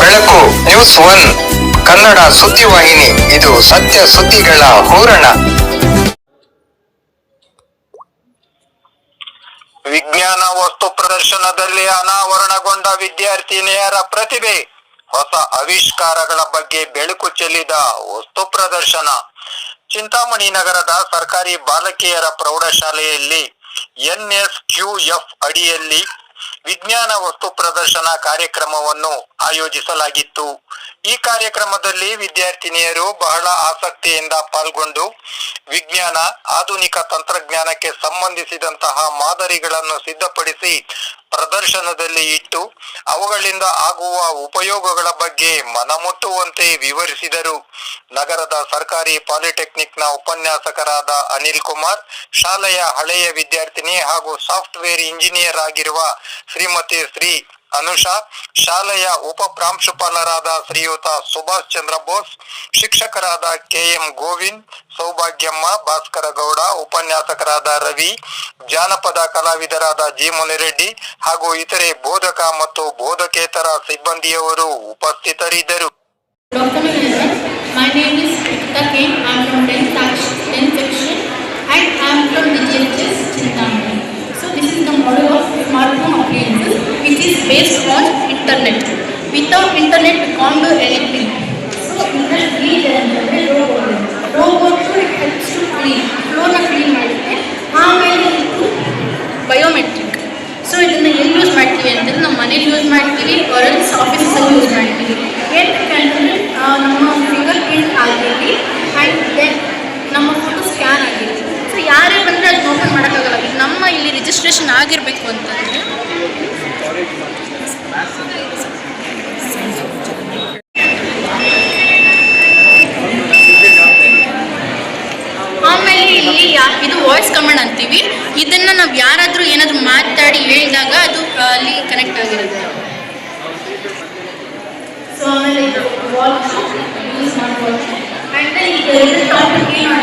ಬೆಳಕು news one. Kannada ಸುದ್ದಿವಾಹಿನಿ ಇದು ಸತ್ಯ ಸುದ್ದಿಗಳ ಹೂರಣ. ವಿಜ್ಞಾನ ವಸ್ತು ಪ್ರದರ್ಶನದಲ್ಲಿ ಅನಾವರಣಗೊಂಡ ವಿದ್ಯಾರ್ಥಿನಿಯರ ಪ್ರತಿಭೆ. ಹೊಸ ಆವಿಷ್ಕಾರಗಳ ಬಗ್ಗೆ ಬೆಳಕು ಚೆಲ್ಲಿದ ವಸ್ತು ಪ್ರದರ್ಶನ. ಚಿಂತಾಮಣಿ ನಗರದ ಸರ್ಕಾರಿ ಬಾಲಕಿಯರ ಪ್ರೌಢಶಾಲೆಯಲ್ಲಿ ಎನ್ಎಸ್ ಕ್ಯೂ ಎಫ್ ಅಡಿಯಲ್ಲಿ ವಿಜ್ಞಾನ ವಸ್ತು ಪ್ರದರ್ಶನ ಕಾರ್ಯಕ್ರಮವನ್ನು ಆಯೋಜಿಸಲಾಗಿತ್ತು. ಈ ಕಾರ್ಯಕ್ರಮದಲ್ಲಿ ವಿದ್ಯಾರ್ಥಿನಿಯರು ಬಹಳ ಆಸಕ್ತಿಯಿಂದ ಪಾಲ್ಗೊಂಡು ವಿಜ್ಞಾನ, ಆಧುನಿಕ ತಂತ್ರಜ್ಞಾನಕ್ಕೆ ಸಂಬಂಧಿಸಿದಂತಹ ಮಾದರಿಗಳನ್ನು ಸಿದ್ಧಪಡಿಸಿ ಪ್ರದರ್ಶನದಲ್ಲಿ ಇಟ್ಟು ಅವುಗಳಿಂದ ಆಗುವ ಉಪಯೋಗಗಳ ಬಗ್ಗೆ ಮನಮುಟ್ಟುವಂತೆ ವಿವರಿಸಿದರು. ನಗರದ ಸರ್ಕಾರಿ ಪಾಲಿಟೆಕ್ನಿಕ್ನ ಉಪನ್ಯಾಸಕರಾದ ಅನಿಲ್ ಕುಮಾರ್, ಶಾಲೆಯ ಹಳೆಯ ವಿದ್ಯಾರ್ಥಿನಿ ಹಾಗೂ ಸಾಫ್ಟ್ವೇರ್ ಇಂಜಿನಿಯರ್ ಆಗಿರುವ ಶ್ರೀಮತಿ ಶ್ರೀ ಅನುಷಾ, ಶಾಲೆಯ ಉಪ ಪ್ರಾಂಶುಪಾಲರಾದ ಶ್ರೀಯುತ ಸುಭಾಷ್ ಚಂದ್ರ ಬೋಸ್, ಶಿಕ್ಷಕರಾದ ಕೆಎಂ ಗೋವಿಂದ್, ಸೌಭಾಗ್ಯಮ್ಮ ಭಾಸ್ಕರ ಗೌಡ, ಉಪನ್ಯಾಸಕರಾದ ರವಿ, ಜಾನಪದ ಕಲಾವಿದರಾದ ಜಿ ಮುನಿರೆಡ್ಡಿ ಹಾಗೂ ಇತರೆ ಬೋಧಕ ಮತ್ತು ಬೋಧಕೇತರ ಸಿಬ್ಬಂದಿಯವರು ಉಪಸ್ಥಿತರಿದ್ದರು. On without internet we can't do anything. So, internet is robot to clean ಫ್ಲೋರ್ನ ಕ್ಲೀನ್ ಮಾಡುತ್ತೆ ಆಮೇಲೆ ಇದು ಬಯೋಮೆಟ್ರಿಕ್ ಸೊ ಇದನ್ನ ಎಲ್ಲಿ ಯೂಸ್ ಮಾಡ್ತೀವಿ ಅಂತಂದ್ರೆ ನಮ್ಮ ಮನೇಲಿ ಯೂಸ್ ಮಾಡ್ತೀವಿ ಆರ್ಎಲ್ಸ್ ಆಫೀಸಲ್ಲಿ ಯೂಸ್ ಮಾಡ್ತೀವಿ. ಏನಕ್ಕೆ ಅಂತಂದರೆ ನಮ್ಮ ಫಿಂಗರ್ ಪ್ರಿಂಟ್ ಆಗಿರಲಿ ಆ್ಯಂಡ್ ದೆನ್ ನಮ್ಮ ಫೋಟೋ ಸ್ಕ್ಯಾನ್ ಆಗಿರಲಿ ಸೊ ಯಾರೇ ಬಂದರೆ ಅದು ಓಪನ್ ಮಾಡೋಕ್ಕಾಗಲ್ಲ. ನಮ್ಮ ಇಲ್ಲಿ ರಿಜಿಸ್ಟ್ರೇಷನ್ ಆಗಿರಬೇಕು ಅಂತಂದರೆ ಆಮೇಲೆ ಇಲ್ಲಿ ಇದು ವಾಯ್ಸ್ ಕಮಾಂಡ್ ಅಂತೀವಿ. ಇದನ್ನ ನಾವು ಯಾರಾದರೂ ಏನಾದರೂ ಮಾತಾಡಿ ಹೇಳಿದಾಗ ಅದು ಅಲ್ಲಿ ಕನೆಕ್ಟ್ ಆಗಿರುತ್ತೆ. ಸೊ ಆಮೇಲೆ ಇದು ವಾಚ್ ಯೂಸ್ ಮಾಡ್ಬೋದು ಆ್ಯಂಡ್ ಈಗ ಇದು ಟಾಪಿಕ್ ಏನು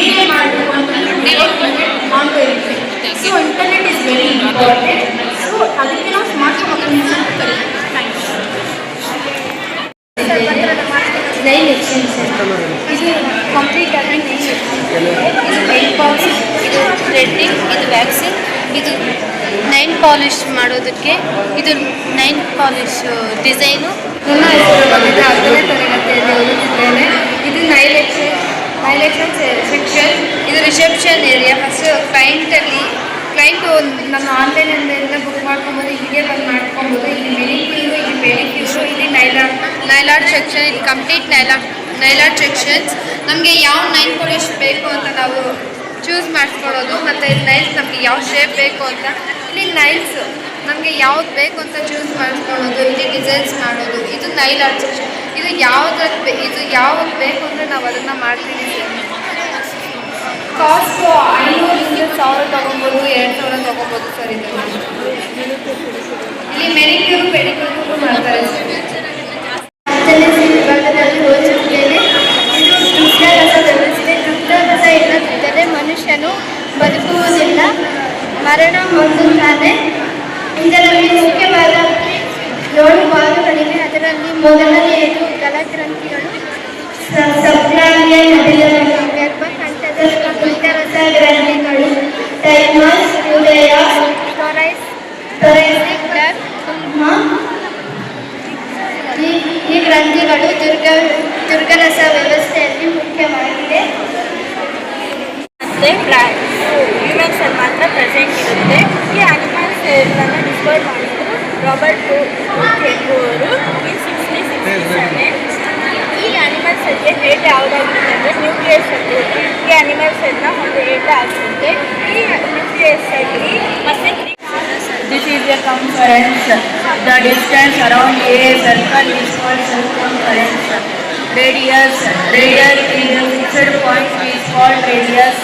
ಏನೇ ಮಾಡಬೇಕು ಅಂತಂದ್ರೆ ಆನ್ ಇರುತ್ತೆ so internet is very important so ಅದಕ್ಕೆ ನಾವು ಸ್ಮಾರ್ಟ್ ಫೋನ್ ಅಂತ ಕರೀತೀವಿ ಥ್ಯಾಂಕ್ ಯು ನೈನ್ ಎಕ್ಸ್ಟೆನ್ಷನ್ ಇದು ಕಂಪ್ಲೀಟ್ ಆಗಿ ಇದು ನೈನ್ ಪಾಲಿಶ್ ಇದು ಥ್ರೆಡ್ಡಿಂಗ್ ಇದು ವ್ಯಾಕ್ಸಿನ್ ಇದು ನೈನ್ ಪಾಲಿಶ್ ಮಾಡೋದಕ್ಕೆ ಇದು ನೈನ್ ಪಾಲಿಶ್ ಡಿಸೈನು. ನನ್ನ ಹೆಸರು ಬಂದಿದೆ ಹತ್ತನೇ ತರಗತಿಯಲ್ಲಿ ಓದುತ್ತಿದ್ದೇನೆ. ಇದು nail extension nail extension section ಇದು ರಿಸೆಪ್ಷನ್ ಏರಿಯಾ ಫಸ್ಟ್ ಕ್ಲೈಂಟಲ್ಲಿ ಕ್ಲೈಂಟು ನಮ್ಮ ಆನ್ಲೈನಿಂದ ಬುಕ್ ಮಾಡ್ಕೊಬೋದು ಹೀಗೆ ಬಂದು ಮಾಡ್ಕೊಬೋದು, ಇಲ್ಲಿ ಮೆನಿಕ್ಯೂರು ಇಲ್ಲಿ ಮೆನಿಕ್ಯೂರು ಇಲ್ಲಿ nail art nail art section ಇಲ್ಲಿ complete nail art nail art sections ನಮಗೆ ಯಾವ ನೈನ್ ಪಾಲಿಶ್ ಬೇಕು ಅಂತ ನಾವು ಚೂಸ್ ಮಾಡಿಸ್ಕೊಳ್ಳೋದು, ಮತ್ತು ನೈಲ್ಸ್ ನಮಗೆ ಯಾವ ಶೇಪ್ ಬೇಕು ಅಂತ. ಇಲ್ಲಿ ನೈಲ್ಸ್ ನಮಗೆ ಯಾವ್ದು ಬೇಕು ಅಂತ ಚೂಸ್ ಮಾಡಿಸ್ಕೊಳ್ಳೋದು, ಇಲ್ಲಿ ಡಿಸೈನ್ಸ್ ಮಾಡೋದು, ಇದು ನೈಲ್ ಆರ್ಟ್ ಇದು ಬೇ, ಇದು ಯಾವ್ದು ಬೇಕು ಅಂದರೆ ನಾವು ಅದನ್ನು ಮಾಡ್ತೀವಿ. ಕಾಸ್ಟು ಐನೂರಿಂದ ಸಾವಿರ ತೊಗೊಬೋದು, ಎರಡು ಸಾವಿರ ತೊಗೊಬೋದು ಸರ್ ಇದು. ಇಲ್ಲಿ ಮೆನಿಕ್ಯೂರು ಪೆಡಿಕ್ಯೂರು ಮಾಡ್ತಾರೆ. ಭಾಗಗಳಿವೆ ಅದರಲ್ಲಿ ಮೊದಲನೆಯದು ಗಲಗ್ರಂಥಿಗಳು ಸಬ್ರಾಂಗ್ಯ ಗರ್ಭಕಂಠದ ದುಗ್ಧರಸ ಗ್ರಂಥಿಗಳು ಥೈಮಸ್ ಹೃದಯ ಟೊರೈಸ್ ಟೊರೈಸಿಕ್ ಡಕ್ ಈ ಈ ಗ್ರಂಥಿಗಳು ದುರ್ಗ ದುರ್ಗರಸ ವ್ಯವಸ್ಥೆಯಲ್ಲಿ ಮುಖ್ಯವಾಗಿದೆ ಮತ್ತು ಪ್ಲಾಂಟ್ ಹ್ಯೂಮನ್ಸಲ್ಲಿ ಮಾತ್ರ ಪ್ರೆಸೆಂಟ್ ಇರುತ್ತೆ ಈ ಅನಿಮಲ್ಸ್ ಇದನ್ನು ಡಿಸ್ಕವರ್ ಮಾಡಿದ್ರು ರಾಬರ್ಟ್ ಹುಕ್ ಎಂಬುವರು ಈ ಸಿಕ್ಸ್ಟಿ ಸಿಕ್ಸ್ಟಿ ಸೆವೆನ್ ಈ ಅನಿಮಲ್ ಸೆಲ್ಗೆ ಹೇಟ್ ಯಾವುದಾಗುತ್ತೆ ಅಂದರೆ ನ್ಯೂಕ್ಲಿಯಸ್ ಸೆಲ್ಲು ಈ ಅನಿಮಲ್ ಸೆಲ್ನ ಒಂದು ಹೇಟ್ ಆಗುತ್ತೆ ಈ ನ್ಯೂಕ್ಲಿಯಸ್ ಸೆಲ್ಲಿ ಮತ್ತೆ This is a conference. The distance around a circle is called circumference. Radius, radius is a fixed point is called radius.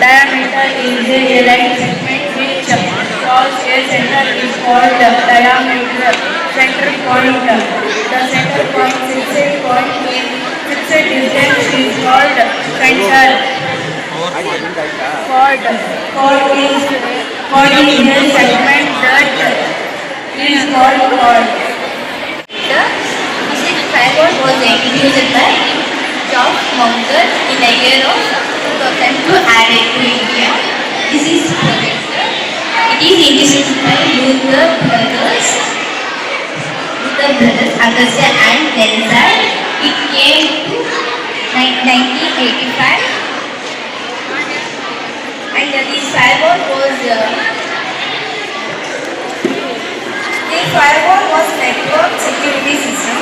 Diameter is a line segment Which crosses a center is called diameter. Center point. The center point fixed point is fixed distance is called center. Chord. Chord is chord is a segment that is called God. The physics firewall was introduced by George Munger in the year of 2002 added to India. This is projected. It is introduced by Luther brothers, Luther brothers Agassia and Denzel. It came to 1985 and uh, this firewall was uh, The firewall was network security system.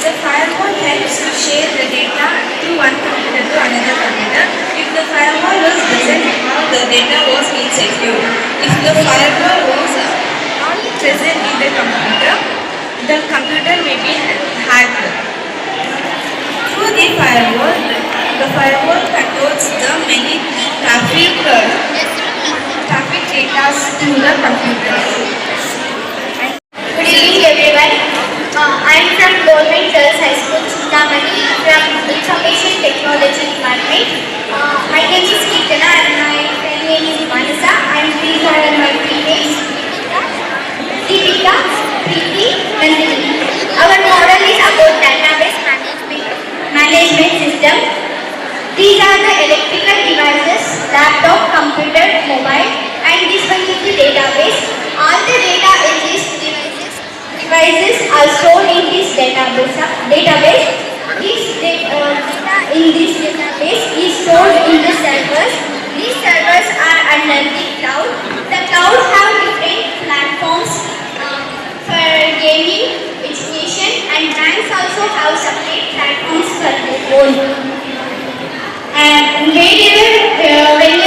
The firewall helps to share the data to one computer to another computer. If the firewall was present, the data was insecure. If the firewall was not present in the computer, the computer may be hacked. Through the firewall, the firewall controls the many traffic traffic data to the computer. Good evening everyone. Uh, I am from Government Girls High School, Chintamani from Information Technology Department. Uh, my name is Kirtana and my friend name is Manasa and these are my teammates Deepika, Preeti, Nandini. Our model is about database management, management system. These are the electrical devices, laptop, computer, mobile and this one is the database. All the data in these devices, devices are stored in this database. database. This uh, data in this database is stored in the servers. These servers are under the cloud. The cloud have different platforms uh, for gaming, education and banks also have separate platforms for their own. And wherever, uh, whenever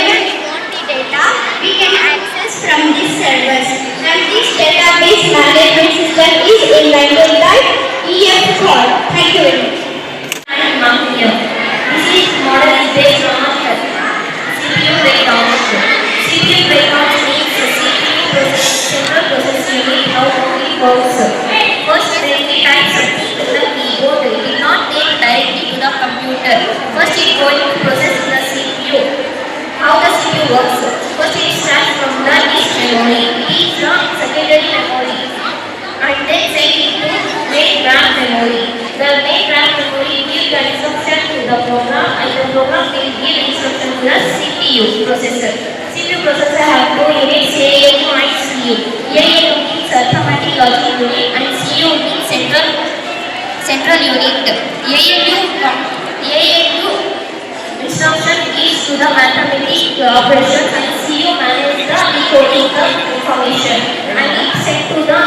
main RAM memory. The main RAM memory gives the instruction to the program and the program will give instruction to the CPU processor. CPU processor have two units ALU and CU. ALU means arithmetic logic unit and CU means central central unit. Com- ALU instruction gives to the mathematics operation and CU manages the decoding the information and it sent to the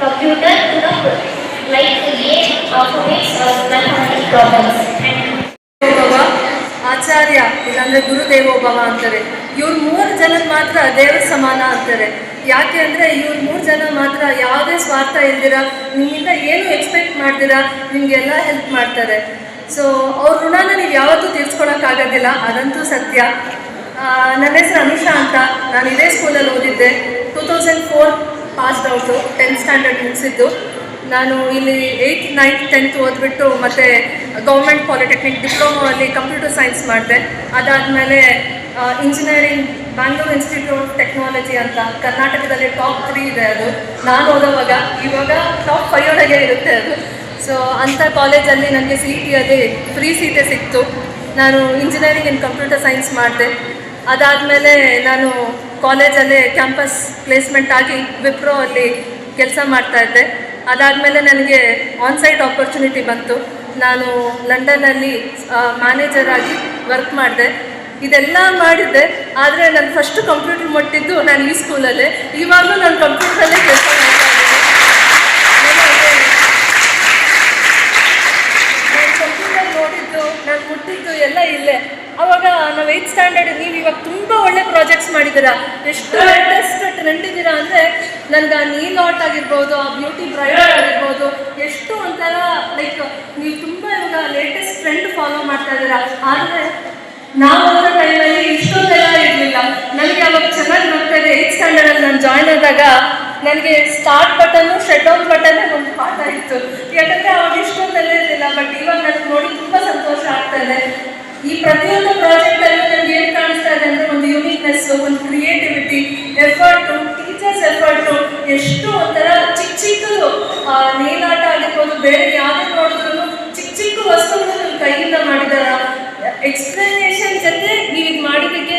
computer to the like create alphabets or mathematics problems. ಆಚಾರ್ಯ, ಇಲ್ಲಾಂದ್ರೆ ಗುರುದೇವೋಭವ ಅಂತಾರೆ. ಇವ್ರ ಮೂರು ಜನ ಮಾತ್ರ ದೇವರ ಸಮಾನ ಅಂತಾರೆ. ಯಾಕೆ ಅಂದರೆ ಇವ್ರ ಮೂರು ಜನ ಮಾತ್ರ ಯಾವುದೇ ಸ್ವಾರ್ಥ ಇಲ್ದಿರ, ನಿಮ್ಮಿಂದ ಏನು ಎಕ್ಸ್ಪೆಕ್ಟ್ ಮಾಡ್ದಿರ, ನಿಮಗೆಲ್ಲ ಹೆಲ್ಪ್ ಮಾಡ್ತಾರೆ. ಸೊ ಅವ್ರ ಋಣನ ನೀವು ಯಾವತ್ತೂ ತೀರ್ಸ್ಕೊಳಕ್ಕಾಗೋದಿಲ್ಲ ಅದಂತೂ ಸತ್ಯ. ನನ್ನ ಹೆಸರು ಅನುಷಾ ಅಂತ. ನಾನು ಇದೇ ಸ್ಕೂಲಲ್ಲಿ ಓದಿದ್ದೆ. Two thousand four passed out tenth standard ಮುಗಿಸಿದ್ದು. ನಾನು ಇಲ್ಲಿ ಏಯ್ತ್ ನೈನ್ತ್ ಟೆಂತ್ ಓದ್ಬಿಟ್ಟು ಮತ್ತು ಗೌರ್ಮೆಂಟ್ ಪಾಲಿಟೆಕ್ನಿಕ್ ಡಿಪ್ಲೊಮೋ ಅಲ್ಲಿ ಕಂಪ್ಯೂಟರ್ ಸೈನ್ಸ್ ಮಾಡಿದೆ. ಅದಾದಮೇಲೆ engineering Bangalore Institute of Technology ಅಂತ ಕರ್ನಾಟಕದಲ್ಲಿ ಟಾಪ್ ತ್ರೀ ಇದೆ ಅದು. ನಾನು ಓದೋವಾಗ, ಇವಾಗ ಟಾಪ್ ಫೈವ್ ಒಳಗೆ ಇರುತ್ತೆ ಅದು. ಸೊ ಅಂಥ ಕಾಲೇಜಲ್ಲಿ ನನಗೆ ಸಿ ಇ ಟಿಯಲ್ಲಿ ಫ್ರೀ ಸೀಟೇ ಸಿಕ್ತು. ನಾನು ಇಂಜಿನಿಯರಿಂಗ್ ಇನ್ ಕಂಪ್ಯೂಟರ್ ಸೈನ್ಸ್ ಮಾಡಿದೆ. ಅದಾದಮೇಲೆ ನಾನು ಕಾಲೇಜಲ್ಲೇ ಕ್ಯಾಂಪಸ್ ಪ್ಲೇಸ್ಮೆಂಟ್ ಆಗಿ ವಿಪ್ರೋ ಅಲ್ಲಿ ಕೆಲಸ ಮಾಡ್ತಾ ಇದ್ದೆ. ಅದಾದಮೇಲೆ ನನಗೆ ಆನ್ಸೈಟ್ ಆಪರ್ಚುನಿಟಿ ಬಂತು. ನಾನು ಲಂಡನ್ನಲ್ಲಿ ಮ್ಯಾನೇಜರ್ ಆಗಿ ವರ್ಕ್ ಮಾಡಿದೆ. ಇದೆಲ್ಲ ಮಾಡಿದ್ದೆ. ಆದರೆ ನಾನು ಫಸ್ಟ್ ಕಂಪ್ಯೂಟರ್ ಮುಟ್ಟಿದ್ದು ನಾನು ಈ ಸ್ಕೂಲಲ್ಲೇ ಇವಾಗಲೂ ನಾನು ಕಂಪ್ಯೂಟರಲ್ಲೇ ಕೆಲಸ ನಾನು ನೋಡಿದ್ದು, ನಾನು ಎಲ್ಲ ಇಲ್ಲೇ. ಅವಾಗ ನಾವು ಏಯ್ತ್ ಸ್ಟ್ಯಾಂಡರ್ಡ್ ನೀವು ಇವಾಗ ತುಂಬ ಒಳ್ಳೆ ಪ್ರಾಜೆಕ್ಟ್ಸ್ ಮಾಡಿದ್ದೀರಾ. ಎಷ್ಟು ಲೇಟೆಸ್ಟ್ ಟ್ರೆಂಡ್ ಇದ್ದೀರಾ ಅಂದರೆ ನನಗೆ ಆ ನೀಲ್ ಆರ್ಟ್ ಆಗಿರ್ಬೋದು ಆ ಬ್ಯೂಟಿ ಬ್ರೈಡಲ್ ಆಗಿರ್ಬೋದು ಎಷ್ಟು ಒಂಥರ ಲೈಕ್ ನೀವು ತುಂಬ ಇವಾಗ ಲೇಟೆಸ್ಟ್ ಟ್ರೆಂಡ್ ಫಾಲೋ ಮಾಡ್ತಾ ಇದ್ದೀರಾ. ಆದರೆ ನಾವು ಅವರ ಟೈಮಲ್ಲಿ ಇಷ್ಟೊಂದೆಲ್ಲ ಇರಲಿಲ್ಲ. ನನಗೆ ಅವಾಗ ಚೆನ್ನಾಗಿ ಬರ್ತಾ ಇದೆ ಏಟ್ ಸ್ಟ್ಯಾಂಡರ್ಡಲ್ಲಿ ನಾನು ಜಾಯ್ನ್ ಆದಾಗ ನನಗೆ start button shut down button ಒಂದು ಪಾಠ ಇತ್ತು. ಯಾಕಂದರೆ ಅವಾಗ ಇಷ್ಟೊಂದೆಲ್ಲ ಇರಲಿಲ್ಲ ಬಟ್ ಇವಾಗ ನನಗೆ ನೋಡಿ ತುಂಬ ಸಂತೋಷ ಆಗ್ತಾ ಇದೆ. ಈ ಪ್ರತಿಯೊಂದು ಪ್ರಾಜೆಕ್ಟಲ್ಲೂ ನನಗೆ ಏನು ಕಾಣಿಸ್ತಾ ಇದೆ ಅಂದರೆ ಒಂದು ಯೂನಿಕ್ನೆಸ್ಸು ಒಂದು ಕ್ರಿಯೇಟಿವಿಟಿ ಎಫರ್ಟು ಟೀಚರ್ಸ್ ಎಫರ್ಟು ಎಷ್ಟು ಒಂಥರ ಚಿಕ್ಕ ಕೈಯಿಂದ ಮಾಡಿದಾರ ಎಕ್ಸ್ಪ್ಲನೇಷನ್ ಜೊತೆ ನೀವು ಇದು ಮಾಡಿದ್ದಕ್ಕೆ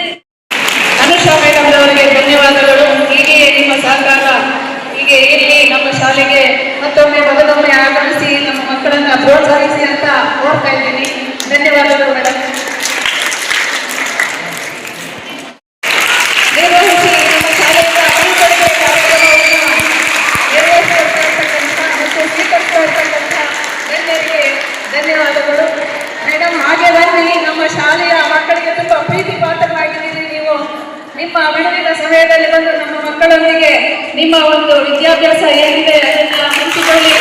ಅನುಷಾ ಮೇಡಮ್ ಅವರಿಗೆ ಧನ್ಯವಾದಗಳು ಹೀಗೆ ನಿಮ್ಮ ಸಹಕಾರ ಹೀಗೆ ಇರಲಿ ನಮ್ಮ ಶಾಲೆಗೆ ಮತ್ತೊಮ್ಮೆ ಮಗದೊಮ್ಮೆ ಆಗಮಿಸಿ, ನಮ್ಮ ಮಕ್ಕಳನ್ನ ಪ್ರೋತ್ಸಾಹಿಸಿ ಅಂತ ಕೋರ್ತಾ ಇದ್ದೀನಿ. ಧನ್ಯವಾದಗಳು ಮೇಡಮ್ ಧನ್ಯವಾದಗಳು. ಮೇಡಮ್ ಹಾಗೆ ಬನ್ನಿ. ನಮ್ಮ ಶಾಲೆಯ ಮಕ್ಕಳಿಗೆ ತುಂಬಾ ಪ್ರೀತಿ ನಿಮ್ಮ ಬಿಡುವಿನ ಸಮಯದಲ್ಲಿ ಬಂದು ನಮ್ಮ ಮಕ್ಕಳೊಂದಿಗೆ ನಿಮ್ಮ ಒಂದು ವಿದ್ಯಾಭ್ಯಾಸ ಏನಿದೆ ಅದನ್ನು ಹಂಚಿಕೊಳ್ಳಿ